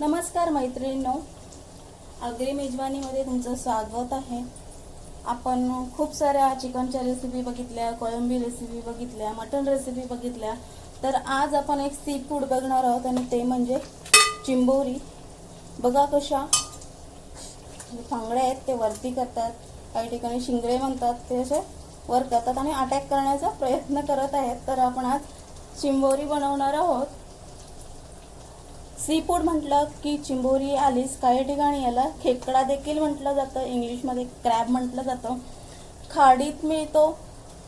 नमस्कार मैत्रिणींनो. अग्री मेजवानीमध्ये तुमचं स्वागत आहे. आपण खूप साऱ्या चिकनच्या रेसिपी बघितल्या कोळंबी रेसिपी बघितल्या मटन रेसिपी बघितल्या. तर आज आपण एक सी फूड बघणार आहोत आणि ते म्हणजे चिंबोरी. बघा कशा फांगड्या आहेत ते वरती करतात. काही ठिकाणी शिंगरे म्हणतात ते असे वर करतात आणि अटॅक करण्याचा प्रयत्न करत आहेत. तर आपण आज चिंबोरी बनवणार आहोत. सी फूड म्हटलं की चिंबोरी आलीच काही ठिकाणी याला खेकडा देखील म्हटलं जातं. इंग्लिशमध्ये क्रॅब म्हटलं जातं. खाडीत मिळतो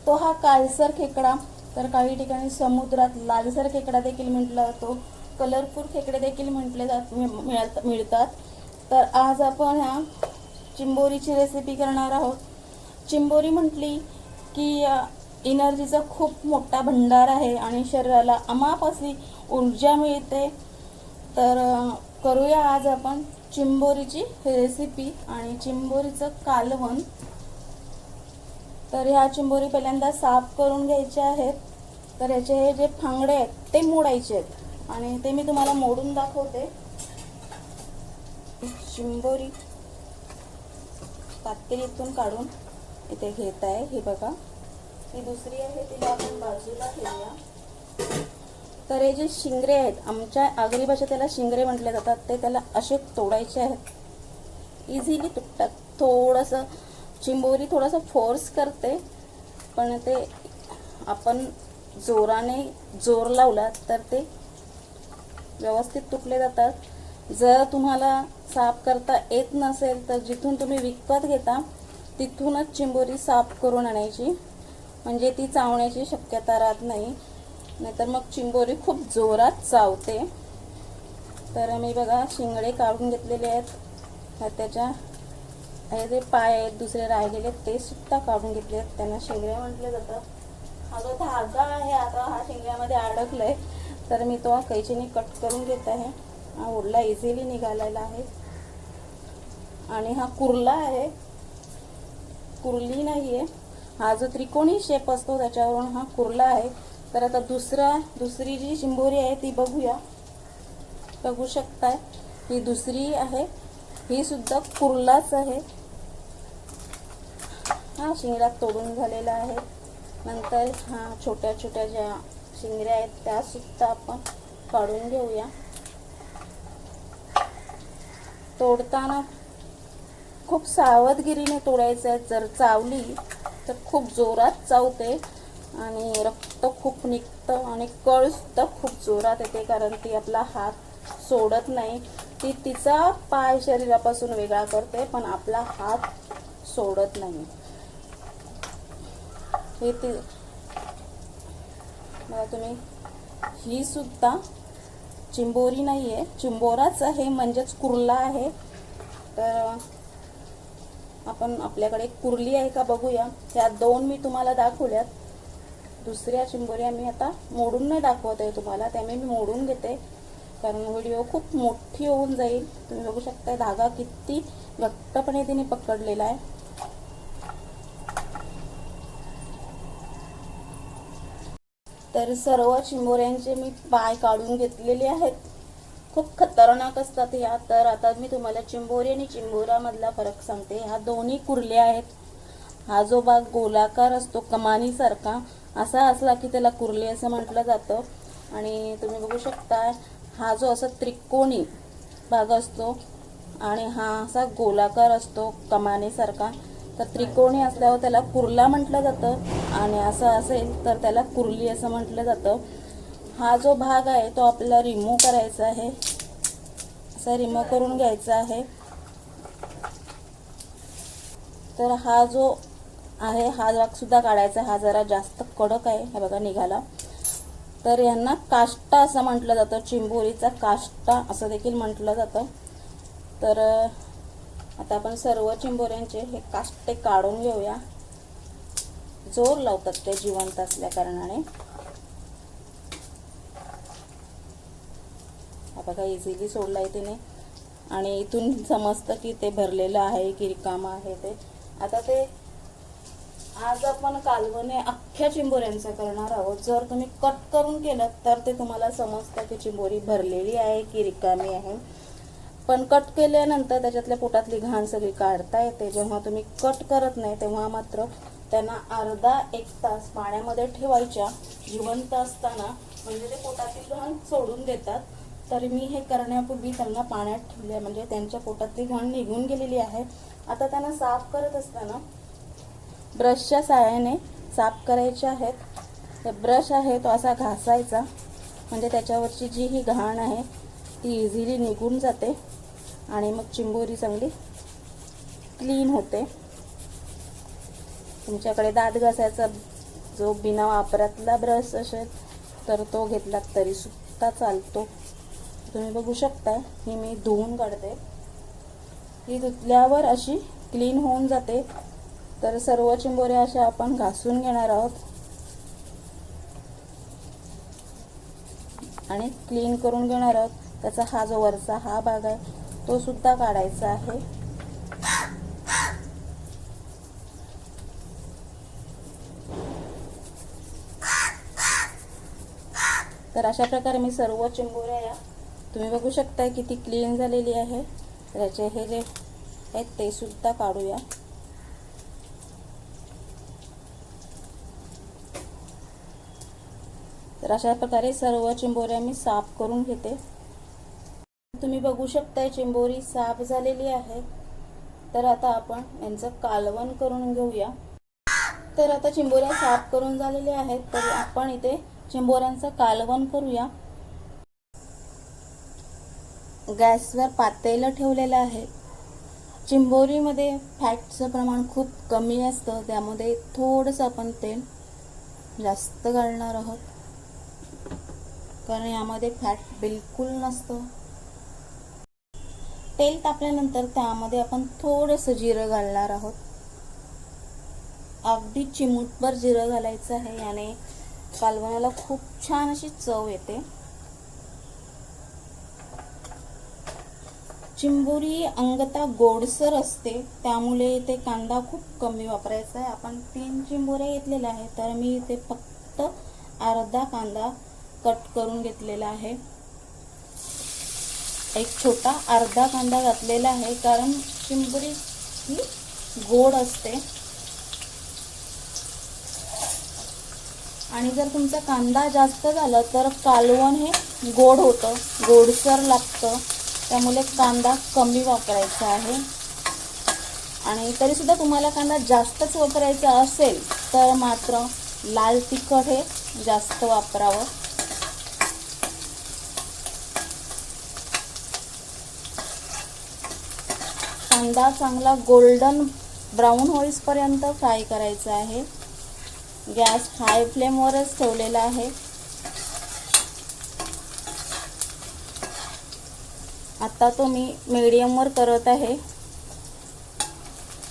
तो हा कालसर खेकडा. तर काही ठिकाणी समुद्रात लालसर खेकडा देखील म्हटला जातो. कलरफुल खेकडे देखील म्हटले जात मिळत- मिळतात. तर आज आपण ह्या चिंबोरीची रेसिपी करणार आहोत. चिंबोरी म्हटली की एनर्जीचा खूप मोठा भंडार आहे आणि शरीराला अमाप अशी ऊर्जा मिळते. तर करूया आज आपण चिंबोरीची रेसिपी आणि चिंबोरीचं कालवण. तर ह्या चिंबोरी पहिल्यांदा साफ करून घ्यायच्या आहेत. तर याचे हे जे फांगडे आहेत ते मोडायचे आहेत. आणि ते मी तुम्हाला मोडून दाखवते. चिंबोरी कात्रीतून काढून इथे घेत आहे. हे बघा. ही दुसरी आहे तिला आपण बाजूला ठेवूया. तर हे जे शिंगरे आहेत आमच्या आगरी भाषेत त्याला शिंगरे म्हटले जातात. ते त्याला असे तोडायचे आहेत. इझिली तुटतात. थोडंसं चिंबोरी थोडंसं फोर्स करते पण ते आपण जोराने जोर लावला तर ते व्यवस्थित तुटले जातात. जर तुम्हाला साफ करता येत नसेल तर जिथून तुम्ही विकत घेता तिथूनच चिंबोरी साफ करून आणायची. म्हणजे ती चावण्याची शक्यता राहत नाही. नाहीतर मग चिंबोरी खूप जोरात चावते. तर मी बघा शिंगडे काढून घेतलेले आहेत. त्याच्या हे जे पाय आहेत दुसरे राहिलेले आहेत ते सुद्धा काढून घेतले आहेत. त्यांना शेंगड्या म्हटलं जातं. हा जो धागा आहे आता हा शिंगड्यामध्ये आहे तर मी तो कैचीने कट करून घेत आहे. हा ओढला इझिली निघालेला आहे. आणि हा कुर्ला आहे. कुर्ली नाही आहे हा जो त्रिकोणी शेप असतो त्याच्यावरून हा कुर्ला आहे. तर आता दुसरा दुसरी जी शिंबोरी आहे ती बघूया. बघू शकताय. ही दुसरी आहे. ही सुद्धा कुर्लाच आहे. हा शिंगडा तोडून झालेला आहे. नंतर हा छोट्या छोट्या ज्या शिंगऱ्या आहेत त्या सुद्धा आपण काढून घेऊया. तोडताना खूप सावधगिरीने तोडायचं आहे. जर चावली तर खूप जोरात चावते आणि रक्त खूप निघतं आणि कळसुद्धा खूप जोरात येते कारण ती आपला हात सोडत नाही. ती तिचा पाय शरीरापासून वेगळा करते पण आपला हात सोडत नाही. हे ती मला तुम्ही ही सुद्धा चिंबोरी नाही आहे चिंबोराच आहे म्हणजेच कुर्ला आहे. तर आपण आपल्याकडे कुर्ली आहे का बघूया. त्या दोन मी तुम्हाला दाखवल्यात. दुसऱ्या चिंबोऱ्या मी आता मोडून नाही दाखवत आहे तुम्हाला त्यामुळे मी मोडून घेते. कारण व्हिडिओ खूप मोठी होऊन जाईल. तुम्ही बघू शकता धागा किती घट्टपणे तिने पकडलेला आहे. तर सर्व चिंबोऱ्यांचे मी पाय काढून घेतलेले आहेत. खूप खतरनाक असतात ह्या तर आता मी तुम्हाला चिंबोरी आणि चिंबोरामधला फरक सांगते. ह्या दोन्ही कुर्ल्या आहेत. हा जो भाग गोलाकार असतो कमानीसारखा असा असला की त्याला कुर्ली असं म्हटलं जातं. आणि तुम्ही बघू शकता हा जो असा त्रिकोणी भाग असतो आणि हा असा गोलाकार असतो कमानीसारखा तर त्रिकोणी असल्यावर त्याला कुर्ला म्हटलं जातं आणि असं असेल तर त्याला कुर्ली असं म्हटलं जातं. हा जो भाग आहे तो आपल्याला रिमूव्ह करायचा आहे. असा रिमूव्ह करून घ्यायचा आहे. तर हा जो आहे. हा भाग सुद्धा काढायचा हा जरा जास्त कडक आहे. हे बघा निघाला. तर यांना काष्टा असं म्हटलं जातं. चिंबोरीचा काष्टा असं देखील म्हटलं जातं. तर आता आपण सर्व चिंबोऱ्यांचे हे काष्टे काढून घेऊया. जोर लावतात ते जिवंत असल्या कारणाने. हा बघा इझिली सोडलाय तिने. आणि इथून समजतं की ते भरलेलं आहे की रिकामं आहे ते. आता ते आज आपण कालवणे अख्ख्या चिंबोऱ्यांचं करणार आहोत. जर तुम्ही कट करून केलं तर ते तुम्हाला समजतं की चिंबोरी भरलेली आहे की रिकामी आहे. पण कट केल्यानंतर त्याच्यातल्या पोटातली घाण सगळी काढता येते. जेव्हा तुम्ही कट करत नाही तेव्हा मात्र त्यांना अर्धा एक तास पाण्यामध्ये ठेवायच्या. जिवंत असताना म्हणजे ते पोटातील घाण सोडून देतात. तर मी हे करण्यापूर्वी त्यांना पाण्यात ठेवले म्हणजे त्यांच्या पोटातली घाण निघून गेलेली आहे. आता त्यांना साफ करत असताना ब्रशच्या साहाय्याने साफ करायचे आहेत. तर ब्रश आहे तो असा घासायचा. म्हणजे त्याच्यावरची जी ही घाण आहे ती इझिली निघून जाते. आणि मग चिंबोरी चांगली क्लीन होते. तुमच्याकडे दात घासायचा जो बिना वापरातला ब्रश असेल तर तो घेतलात तरीसुद्धा चालतो. तुम्ही बघू शकता ही मी धुवून काढते. ही धुतल्यावर अशी क्लीन होऊन जाते. तर सर्व चिंबोऱ्या अशा आपण घासून घेणार आहोत. आणि क्लीन करून घेणार आहोत. त्याचा हा जो वरचा हा भाग आहे तो सुद्धा काढायचा आहे. तर अशा प्रकारे मी सर्व चिंबोऱ्या या तुम्ही बघू शकताय किती क्लीन झालेली आहे. त्याचे हे जे आहेत ते सुद्धा काढूया. तर अशा प्रकारे सर्व चिंबोऱ्या मी साफ करून घेते. तुम्ही बघू शकताय चिंबोरी साफ झालेली आहे. तर आता आपण यांचं कालवण करून घेऊया. तर आता चिंबोऱ्या साफ करून झालेल्या आहेत. तर आपण इथे चिंबोऱ्यांचं कालवण करूया. गॅसवर पातेलं ठेवलेलं आहे. चिंबोरीमध्ये फॅटचं प्रमाण खूप कमी असतं. त्यामध्ये थोडंसं आपण तेल जास्त घालणार आहोत. कारण यामध्ये फॅट बिलकुल नसतं. तेल तापल्यानंतर त्यामध्ये आपण थोडंसं जिरं घालणार आहोत. अगदी चिमूटभर जिरं घालायचं आहे याने कालवणाला खूप छान अशी चव येते. चिंबोरी अंगता गोडसर असते त्यामुळे ते कांदा खूप कमी वापरायचा आहे. आपण तीन चिंबोऱ्या घेतलेल्या आहे तर मी इथे फक्त अर्धा कांदा कट करून घेतलेला आहे. एक छोटा अर्धा कांदा घातलेला आहे कारण चिंबरी ही गोड असते. आणि जर तुमचा कांदा जास्त झाला तर कालवण हे गोड होतं गोडसर लागतं. त्यामुळे कांदा कमी वापरायचा आहे. आणि तरी सुद्धा तुम्हाला कांदा जास्तच वापरायचा असेल तर मात्र लाल तिखट हे जास्त वापरावं. कांदा चांगला गोल्डन ब्राऊन होईसपर्यंत फ्राय करायचा आहे. गॅस हाय फ्लेमवरच ठेवलेला आहे. आता तो मी मीडियमवर करत आहे.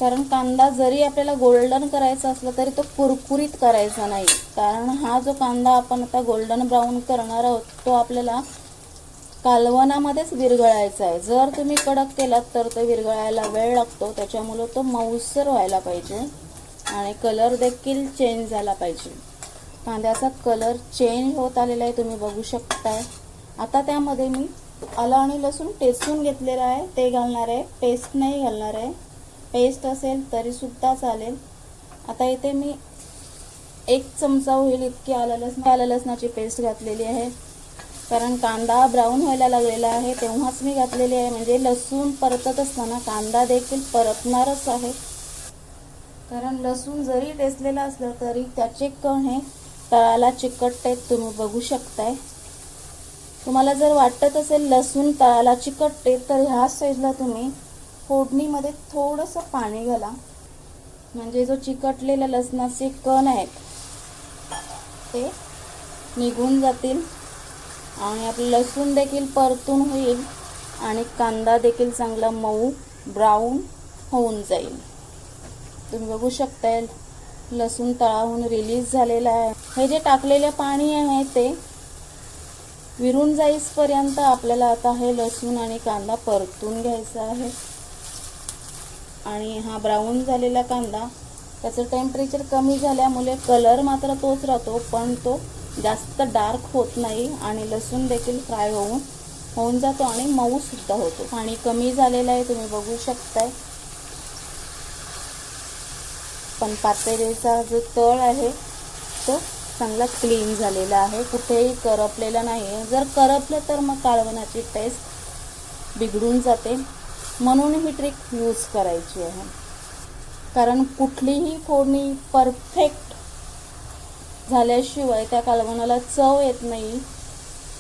कारण कांदा जरी आपल्याला गोल्डन करायचा असला तरी तो कुरकुरीत करायचा नाही. कारण हा जो कांदा आपण आता गोल्डन ब्राऊन करणार आहोत तो आपल्याला कालवणामध्येच विरघळायचा आहे. जर तुम्ही कडक केलात तर तो विरघळायला वेळ लागतो. त्याच्यामुळं तो मऊसर व्हायला पाहिजे आणि कलर देखील चेंज झाला पाहिजे. कांद्याचा कलर चेंज होत आलेला आहे तुम्ही बघू शकताय. आता त्यामध्ये मी आलं आणि लसूण टेचून घेतलेलं आहे. ते घालणार आहे. पेस्ट नाही घालणार आहे. पेस्ट असेल तरीसुद्धा चालेल. आता इथे मी एक चमचा होईल इतकी आलं लसण आलं लसणाची पेस्ट घातलेली आहे. कारण कांदा ब्राऊन व्हायला लागलेला आहे तेव्हाच मी घातलेली आहे. म्हणजे लसूण परतत असताना कांदा देखील परतणारच आहे. कारण लसूण जरी टेचलेला असलं तरी त्याचे कण हे तळाला चिकटते तुम्ही बघू शकताय. तुम्हाला जर वाटत असेल लसूण तळाला चिकटते तर ह्या साईजला तुम्ही फोडणीमध्ये थोडंसं पाणी घाला. म्हणजे जो चिकटलेल्या लसणाचे कण आहेत ते निघून जातील. आणि आपलं लसूण देखील परतून होईल आणि कांदा देखील चांगला मऊ ब्राऊन होऊन जाईल. तुम्ही बघू शकताय लसूण तळाहून रिलीज झालेला आहे. हे जे टाकलेले पाणी आहे ते विरून जाईसपर्यंत आपल्याला आता हे लसूण आणि कांदा परतून घ्यायचा आहे. आणि हा ब्राऊन झालेला कांदा त्याचं टेम्परेचर कमी झाल्यामुळे कलर मात्र तोच राहतो पण तो जास्त डार्क होत नाही आणि लसूण देखील फ्राय होऊन होऊन जातो आणि मऊसुद्धा होतो. पाणी कमी झालेलं आहे तुम्ही बघू शकताय. पण पातेलीचा जो तळ आहे तो चांगला क्लीन झालेला आहे. कुठेही करपलेला नाही आहे जर करपलं तर मग काळवणाची टेस्ट बिघडून जाते. म्हणून ही ट्रिक यूज करायची आहे. कारण कुठलीही फोडणी परफेक्ट झाल्याशिवाय त्या कालवणाला चव येत नाही.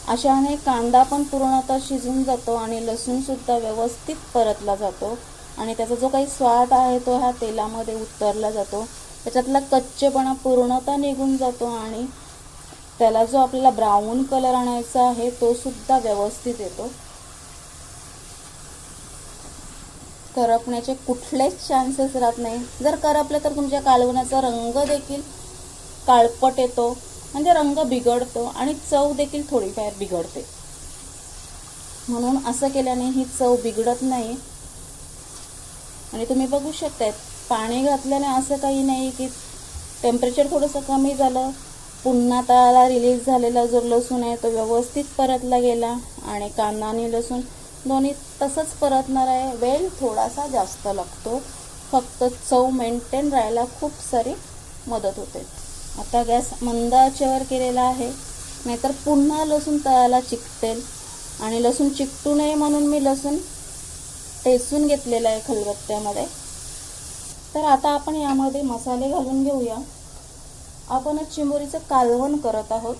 अशाने कांदा पण पूर्णतः शिजून जातो आणि लसूणसुद्धा व्यवस्थित परतला जातो आणि त्याचा जो काही स्वाद आहे तो ह्या तेलामध्ये उतरला जातो. त्याच्यातला कच्चेपणा पूर्णतः निघून जातो आणि त्याला जो आपल्याला ब्राऊन कलर आणायचा आहे तो सुद्धा व्यवस्थित येतो. करपण्याचे कुठलेच चान्सेस राहत नाही. जर करपलं तर तुमच्या कालवणाचा रंग देखील काळपट येतो म्हणजे रंग बिघडतो आणि चव देखील थोडीफार बिघडते. म्हणून असं केल्याने ही चव बिघडत नाही. आणि तुम्ही बघू शकताय पाणी घातल्याने असं काही नाही की टेम्परेचर थोडंसं कमी झालं पुन्हा त्याला रिलीज झालेला जो लसूण आहे तो व्यवस्थित परतला गेला आणि कांदा आणि लसूण दोन्ही तसंच परतणार आहे. वेळ थोडासा जास्त लागतो. फक्त चव मेंटेन राहायला खूप सारी मदत होते. आता गॅस मंद आचेवर केलेला आहे. नाहीतर पुन्हा लसूण तळाला चिकटेल. आणि लसूण चिकटू नये म्हणून मी लसूण टेसून घेतलेलं आहे खलबत्त्यामध्ये. तर आता आपण यामध्ये मसाले घालून घेऊया. आपण चिंबोरीचं कालवण करत आहोत.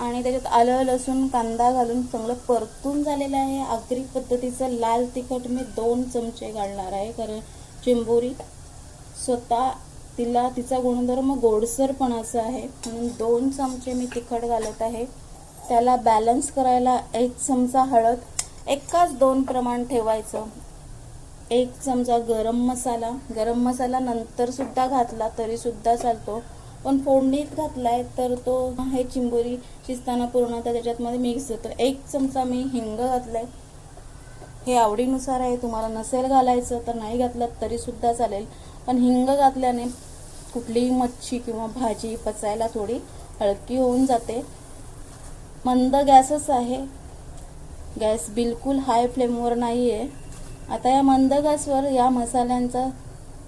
आणि त्याच्यात आलं लसूण कांदा घालून चांगलं परतून झालेलं आहे. आगरी पद्धतीचं लाल तिखट मी दोन चमचे घालणार आहे. कारण चिंबोरी स्वतः तिला तिचा गुणधर्म गोडसरपणाचा आहे. म्हणून दोन चमचे मी तिखट घालत आहे. त्याला बॅलन्स करायला एक चमचा हळद एकाच दोन प्रमाण ठेवायचं. एक चमचा गरम मसाला. गरम मसाला नंतरसुद्धा घातला तरीसुद्धा चालतो. पण फोडणीत घातलाय तर तो हे चिंबोरी शिजताना पूर्ण त्याच्यातमध्ये मिक्स होतो. एक चमचा मी हिंग घातलाय. हे आवडीनुसार आहे. तुम्हाला नसेल घालायचं तर नाही घातलं तरीसुद्धा चालेल. पण हिंग घातल्याने कुठलीही मच्छी किंवा भाजी पचायला थोडी हलकी होऊन जाते. मंद गॅसच आहे. गॅस बिलकुल हाय फ्लेमवर नाही आहे आता या मंद गॅसवर या मसाल्यांचा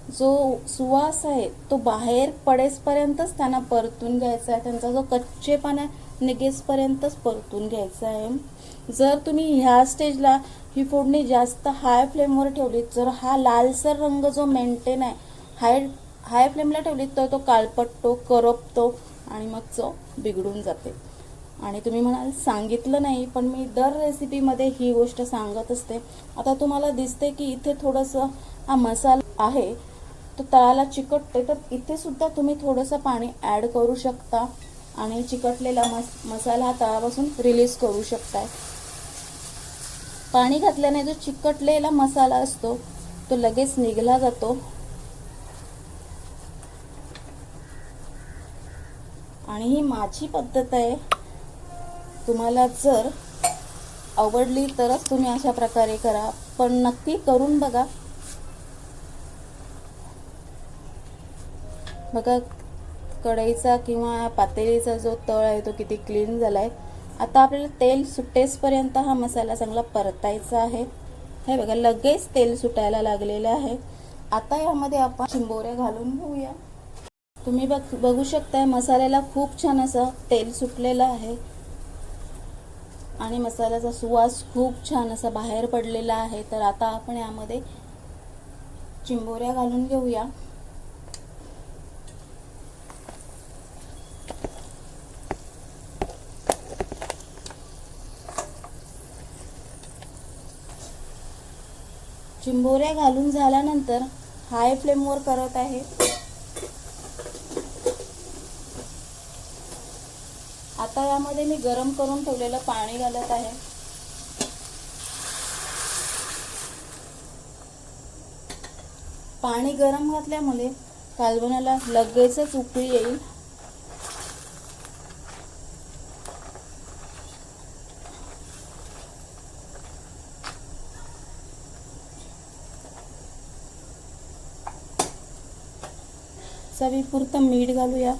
जो सुवास आहे तो बाहेर पडेसपर्यंतच त्यांना परतून घ्यायचा आहे. त्यांचा जो कच्चेपणा निघेसपर्यंतच परतून घ्यायचा आहे. जर तुम्ही ह्या स्टेजला ही फोडणी जास्त हाय फ्लेमवर ठेवली जर हा लालसर रंग जो मेंटेन आहे हाय हाय फ्लेमला ठेवली तर तो काळपटतो करपतो आणि मग चव बिघडून जाते. आणि तुम्ही म्हणाल सांगितलं नाही पण मी दर रेसिपीमध्ये ही गोष्ट सांगत असते. आता तुम्हाला दिसते की इथे थोडंसं हा मसाला आहे तो तळाला चिकटते तर इथे सुद्धा तुम्ही थोडंसं पाणी ॲड करू शकता आणि चिकटलेला मस मसाला हा तळापासून रिलीज करू शकताय. पाणी घातल्याने जो चिकटलेला मसाला असतो तो लगेच निघला जातो. आणि ही माझी पद्धत आहे. तुम्हाला जर आवडली तरच तुम्ही अशा प्रकारे करा पण नक्की करून बघा. बघा कढईचा किंवा पातेलीचा जो तळ आहे तो किती क्लीन झाला आहे आता आपल्याला तेल सुटेसपर्यंत हा मसाला चांगला परतायचा आहे. हे बघा लगेच तेल सुटायला लागलेलं आहे. आता यामध्ये आपण चिंबोऱ्या घालून घेऊया. तुम्ही बघ बघू शकताय मसाल्याला खूप छान असं तेल सुटलेलं आहे. आणि मसाल्याचा सुवास खूप छान असा बाहेर पडलेला आहे. तर आता आपण यामध्ये चिंबोऱ्या घालून घेऊया. चिंबोऱ्या घालून झाल्यानंतर हाय फ्लेमवर करत आहे. आता यामध्ये मी गरम करून ठेवलेलं पाणी घालत आहे. पाणी गरम घातल्यामुळे कालवणाला लगेचच उकळी येईल. चवीपुरतं मीठ घालूया.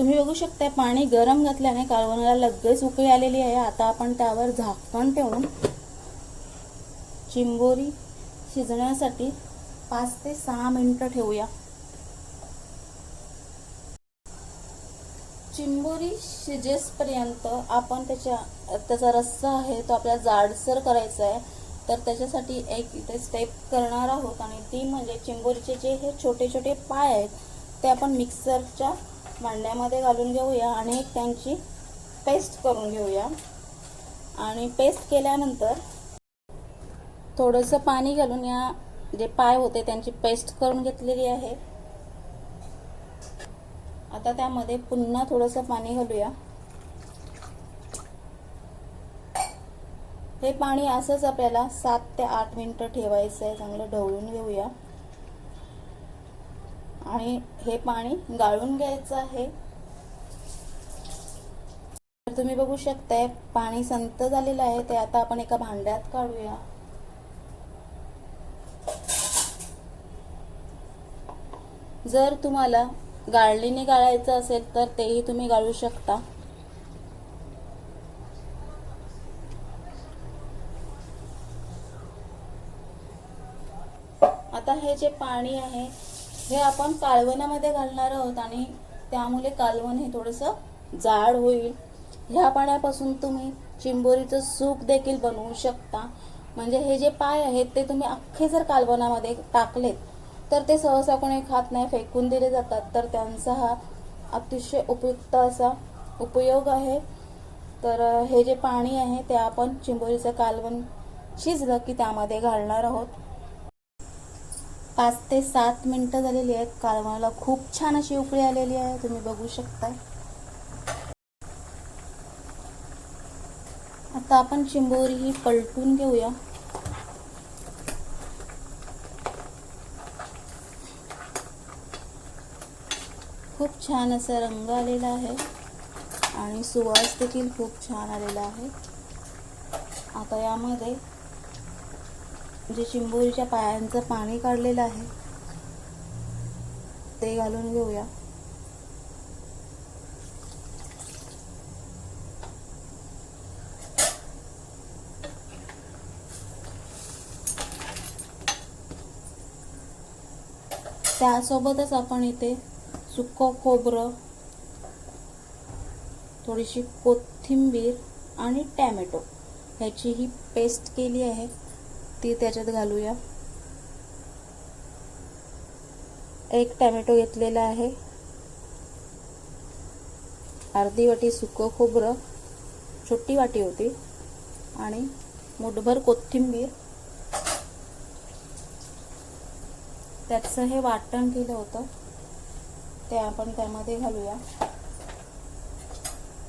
तुम्ही बघू शकता पाणी गरम घातल्याने कालवणाला लगेच उकळी आलेली आहे. आता आपण त्यावर झाकण ठेवून चिंबोरी शिजण्यासाठी पाच ते सहा मिनिटं ठेवूया. चिंबोरी शिजेसपर्यंत आपण त्याच्या त्याचा रस्सा आहे तो आपल्याला जाडसर करायचा आहे. तर त्याच्यासाठी एक इथे स्टेप करणार आहोत आणि ती म्हणजे चिंबोरीचे जे हे छोटे छोटे पाय आहेत ते आपण मिक्सरच्या भांड्यामध्ये घालून घेऊया आणि एक त्यांची पेस्ट करून घेऊया. आणि पेस्ट केल्यानंतर थोडंसं पाणी घालून या जे पाय होते त्यांची पेस्ट करून घेतलेली आहे. आता त्यामध्ये पुन्हा थोडंसं पाणी घालूया. हे पाणी असंच आपल्याला सात ते आठ मिनटं ठेवायचं आहे चांगलं ढवळून घेऊया. आणि हे पाणी गाळून घ्यायचं आहे. तर तुम्ही बघू शकताय पाणी संत झालेलं आहे ते आता आपण एका भांड्यात काढूया. जर तुम्हाला गाळणीने गाळायचं असेल तर तेही तुम्ही गाळू शकता. आता हे जे पाणी आहे हे आपण कालवणामध्ये घालणार आहोत आणि त्यामुळे कालवण हे थोडंसं जाड होईल. ह्या पाण्यापासून तुम्ही चिंबोरीचं सूप देखील बनवू शकता. म्हणजे हे जे पाय आहेत ते तुम्ही अख्खे जर कालवनामध्ये टाकलेत तर ते सहसा कोणी खात नाही फेकून दिले जातात. तर त्यांचा हा अतिशय उपयुक्त असा उपयोग आहे. तर हे जे पाणी आहे ते आपण चिंबोरीचं कालवण शिजलं की त्यामध्ये घालणार आहोत. पाच ते सात मिनिटं झालेली आहेत. कालवणाला खूप छान अशी उकळी आलेली आहे. तुम्ही बघू शकता आता आपण चिंबोरी ही पलटून घेऊया. खूप छान असा रंग आलेला आहे आणि सुवास देखील खूप छान आलेला आहे. आता यामध्ये जे चिंबोरीच्या पायांचं पाणी काढलेलं आहे ते घालून घेऊया. त्यासोबतच आपण इथे सुकं खोबरं थोडीशी कोथिंबीर आणि टॅमॅटो ह्याची ही पेस्ट केली आहे. ती त्याच्यात घालूया. एक टॅमॅटो घेतलेला आहे. अर्धी वाटी सुकं खोबरं छोटी वाटी होती. आणि मुठभर कोथिंबीर. त्याचं हे वाटण केलं होतं. ते आपण त्यामध्ये घालूया.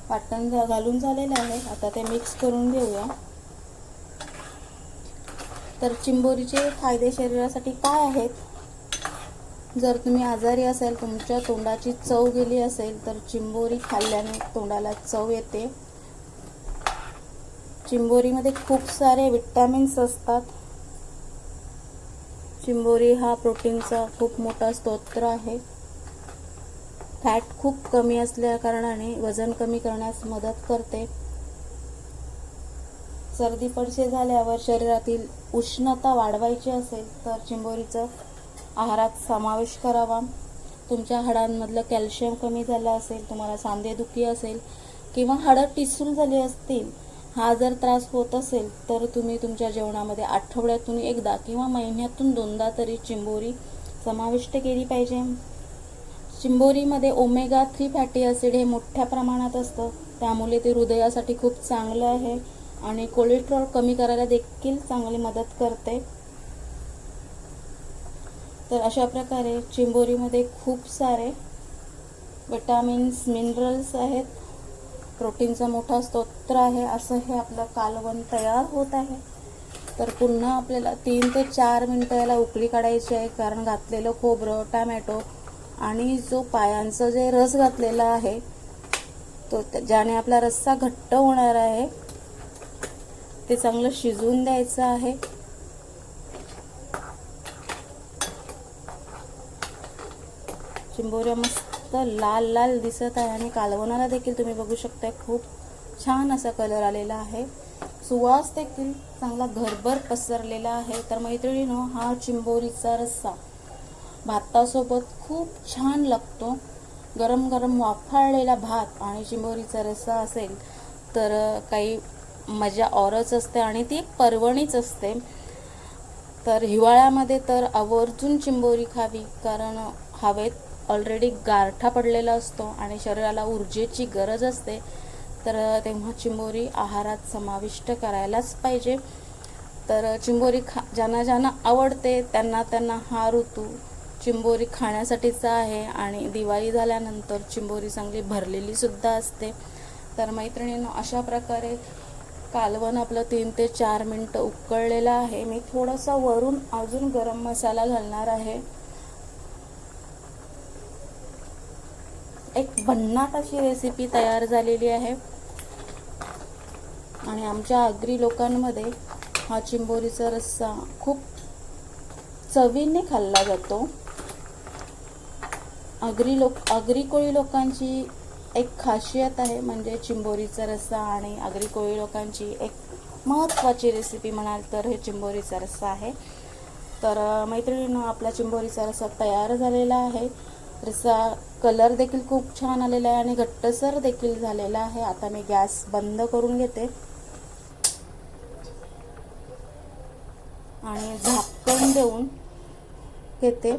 वाटण घालून झालेलं आहे. आता ते मिक्स करून घेऊया. तर चिंबोरीचे फायदे शरीरासाठी काय आहेत? जर तुम्ही आजारी असाल तुमच्या तोंडाची चव गेली असेल तर चिंबोरी खाल्ल्याने तोंडाला चव येते. चिंबोरीमध्ये खूप सारे विटॅमिन्स असतात. चिंबोरी हा प्रोटीनचा खूप मोठा स्तोत्र आहे. फॅट खूप कमी असल्या कारणाने वजन कमी करण्यास मदत करते. सर्दी पडसे झाल्यावर शरीरातील उष्णता वाढवायची असेल तर चिंबोरीचं आहारात समावेश करावा. तुमच्या हाडांमधलं कॅल्शियम कमी झालं असेल तुम्हाला सांधेदुखी असेल किंवा हाडं टिसूल झाली असतील हा जर त्रास होत असेल तर तुम्ही तुमच्या जेवणामध्ये आठवड्यातून एकदा किंवा महिन्यातून दोनदा तरी चिंबोरी समाविष्ट केली पाहिजे. चिंबोरीमध्ये ओमेगा थ्री फॅटी ॲसिड हे मोठ्या प्रमाणात असतं. त्यामुळे ते हृदयासाठी खूप चांगलं आहे. आणि कोलेस्ट्रॉल कमी करायला देखील चांगली मदत करते. तर अशा प्रकारे चिंबोरीमध्ये खूप सारे विटामिन्स मिनरल्स आहेत. प्रोटीनचा मोठा स्तोत्र आहे असं हे आपलं कालवण तयार होत आहे. तर पुन्हा आपल्याला तीन ते चार मिनटं याला उकळी काढायची आहे कारण घातलेलं खोबरं टॅमॅटो आणि जो पायांचा जे रस घातलेला आहे तो ज्याने आपला रस्सा घट्ट होणार आहे ते चांगलं शिजवून द्यायचं आहे. चिंबोऱ्या मस्त लाल लाल दिसत आहे आणि कालवणाला देखील तुम्ही बघू शकता खूप छान असा कलर आलेला आहे. सुवास देखील चांगला घरभर पसरलेला आहे. तर मैत्रिणीनो हा चिंबोरीचा रस्सा भातासोबत खूप छान लागतो. गरम गरम वाफाळलेला भात आणि चिंबोरीचा रस्सा असेल तर काही मजा औरच असते आणि ती पर्वणीच असते. तर हिवाळ्यामध्ये तर आवर्जून चिंबोरी खावी कारण हवेत ऑलरेडी गारठा पडलेला असतो आणि शरीराला ऊर्जेची गरज असते. तर तेव्हा चिंबोरी आहारात समाविष्ट करायलाच पाहिजे. तर चिंबोरी खा ज्यांना ज्यांना आवडते त्यांना त्यांना हा ऋतू चिंबोरी खाण्यासाठीचा आहे आणि दिवाळी झाल्यानंतर चिंबोरी चांगली भरलेली सुद्धा असते. तर मैत्रिणींनो अशा प्रकारे कालवण आपलं तीन ते चार मिनटं उकळलेलं आहे. मी थोडासा वरून अजून गरम मसाला घालणार आहे. एक भन्नाट अशी रेसिपी तयार झालेली आहे. आणि आमच्या आगरी लोकांमध्ये हा चिंबोरीचा रस्सा खूप चवीने खाल्ला जातो. आगरी लोक आगरी कोळी लोकांची एक खासियत आहे म्हणजे चिंबोरीचा रस्सा आणि आगरी कोळी लोकांची एक महत्त्वाची रेसिपी म्हणाल तर हे चिंबोरीचा रस्सा आहे. तर मैत्रिणींना आपला चिंबोरीचा रस्सा तयार झालेला आहे. रस्सा कलर देखील खूप छान आलेला आहे आणि घट्टसर देखील झालेला आहे. आता मी गॅस बंद करून घेते. आणि झाकण देऊन घेते.